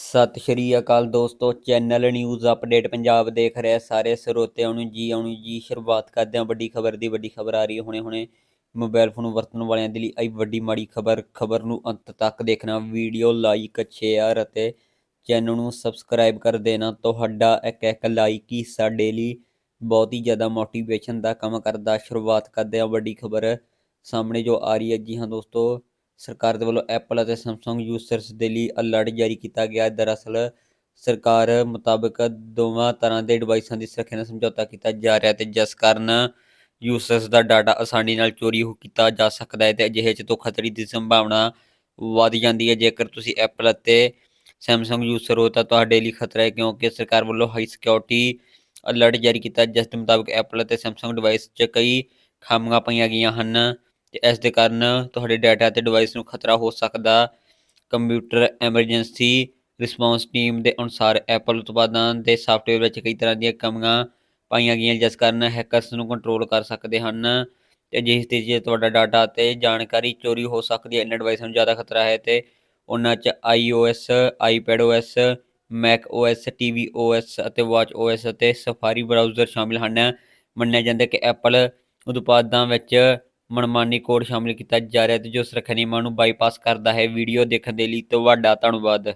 ਸਤਿ ਸ਼੍ਰੀ ਅਕਾਲ ਦੋਸਤੋ, channel news update Punjab ਦੇਖ ਰਹੇ ਸਾਰੇ ਸਰੋਤਿਆਂ ਨੂੰ ਜੀ, ਆਉਣੀ ਜੀ, ਸ਼ੁਰੂਆਤ ਕਰਦੇ ਹਾਂ ਵੱਡੀ ਖਬਰ ਦੀ, ਵੱਡੀ ਖਬਰ ਆ ਰਹੀ ਹੈ ਹੁਣੇ ਹੁਣੇ ਮੋਬਾਈਲ ਫੋਨ ਵਰਤਣ ਵਾਲਿਆਂ ਦੇ ਲਈ ਆਈ ਵੱਡੀ ਮਾੜੀ ਖਬਰ ਖਬਰ ਨੂੰ ਅੰਤ ਤੱਕ ਦੇਖਣਾ, ਵੀਡੀਓ ਲਾਈਕ ਸ਼ੇਅਰ ਅਤੇ ਚੈਨਲ ਨੂੰ ਸਬਸਕ੍ਰਾਈਬ ਕਰ ਦੇਣਾ। ਤੁਹਾਡਾ ਇੱਕ ਇੱਕ ਲਾਈਕ ਹੀ ਸਾਡੇ ਲਈ ਬਹੁਤ ਹੀ ਜ਼ਿਆਦਾ ਮੋਟੀਵੇਸ਼ਨ ਦਾ ਕੰਮ ਕਰਦਾ। ਸ਼ੁਰੂਆਤ ਕਰਦੇ ਹਾਂ ਵੱਡੀ ਖਬਰ ਸਾਹਮਣੇ ਜੋ ਆ ਰਹੀ ਹੈ। ਜੀ ਹਾਂ ਦੋਸਤੋ ਸਰਕਾਰ ਦੇ ਵੱਲੋਂ ਐਪਲ ਅਤੇ ਸੈਮਸੰਗ ਯੂਜ਼ਰਸ ਦੇ ਲਈ ਅਲਰਟ ਜਾਰੀ ਕੀਤਾ ਗਿਆ। ਹੈ ਦਰਅਸਲ ਸਰਕਾਰ ਮੁਤਾਬਕ ਦੋਵਾਂ ਤਰ੍ਹਾਂ ਦੇ ਡਿਵਾਈਸਾਂ ਦੀ ਸੁਰੱਖਿਆ ਨਾਲ ਸਮਝੌਤਾ ਕੀਤਾ ਜਾ ਰਿਹਾ ਤੇ ਜਿਸ ਕਾਰਨ ਯੂਜ਼ਰਸ ਦਾ ਡਾਟਾ ਆਸਾਨੀ ਨਾਲ ਚੋਰੀ ਹੋ ਕੀਤਾ ਜਾ ਸਕਦਾ ਹੈ ਤੇ ਅਜਿਹੇ ਚ ਧੋਖਾਧੜੀ ਦੀ ਸੰਭਾਵਨਾ ਵੱਧ ਜਾਂਦੀ ਹੈ। ਜੇਕਰ ਤੁਸੀਂ ਐਪਲ ਅਤੇ ਸੈਮਸੰਗ ਯੂਜ਼ਰ ਹੋ ਤਾਂ ਤੁਹਾਡੇ ਲਈ ਖਤਰਾ ਹੈ ਕਿਉਂਕਿ ਸਰਕਾਰ ਵੱਲੋਂ ਹਾਈ ਸਿਕਿਉਰਿਟੀ ਅਲਰਟ ਜਾਰੀ ਕੀਤਾ। ਜਿਸ ਦੇ ਮੁਤਾਬਕ ਐਪਲ ਅਤੇ ਸੈਮਸੰਗ ਡਿਵਾਈਸ 'ਚ ਕਈ ਖਾਮੀਆਂ ਪਾਈਆਂ ਗਈਆਂ ਹਨ। ਤੇ ਇਸ ਦੇ ਕਾਰਨ ਤੁਹਾਡੇ ਡਾਟਾ ਅਤੇ ਡਿਵਾਈਸ ਨੂੰ ਖਤਰਾ ਹੋ ਸਕਦਾ। ਕੰਪਿਊਟਰ ਐਮਰਜੈਂਸੀ ਰਿਸਪੌਂਸ ਟੀਮ ਦੇ ਅਨੁਸਾਰ ਐਪਲ ਉਤਪਾਦਾਂ ਦੇ ਸਾਫਟਵੇਅਰ ਵਿੱਚ ਕਈ ਤਰ੍ਹਾਂ ਦੀਆਂ ਕਮੀਆਂ ਪਾਈਆਂ ਗਈਆਂ, ਜਿਸ ਕਾਰਨ ਹੈਕਰਸ ਨੂੰ ਕੰਟਰੋਲ ਕਰ ਸਕਦੇ ਹਨ। ਤੇ ਜਿਸ ਤੇ ਜੇ ਤੁਹਾਡਾ ਡਾਟਾ ਅਤੇ ਜਾਣਕਾਰੀ ਚੋਰੀ ਹੋ ਸਕਦੀ ਹੈ ਇਹਨਾਂ ਡਿਵਾਈਸਾਂ ਨੂੰ ਜ਼ਿਆਦਾ ਖਤਰਾ ਹੈ ਤੇ ਉਹਨਾਂ 'ਚ iOS, iPadOS, macOS, tvOS ਅਤੇ watchOS ਅਤੇ ਸਫਾਰੀ ਬਰਾਊਜ਼ਰ ਸ਼ਾਮਿਲ ਹਨ। ਮੰਨਿਆ ਜਾਂਦਾ ਕਿ ਐਪਲ ਉਤਪਾਦਾਂ ਵਿੱਚ ਮਨਮਾਨੀ ਕੋਡ ਸ਼ਾਮਿਲ ਕੀਤਾ ਜਾ ਰਿਹਾ ਤੇ ਜੋ ਸੁਰੱਖਿਆ ਨਿਯਮਾਂ ਨੂੰ ਬਾਈਪਾਸ ਕਰਦਾ ਹੈ ਵੀਡੀਓ ਦੇਖਣ ਦੇ ਲਈ ਤੁਹਾਡਾ ਧੰਨਵਾਦ।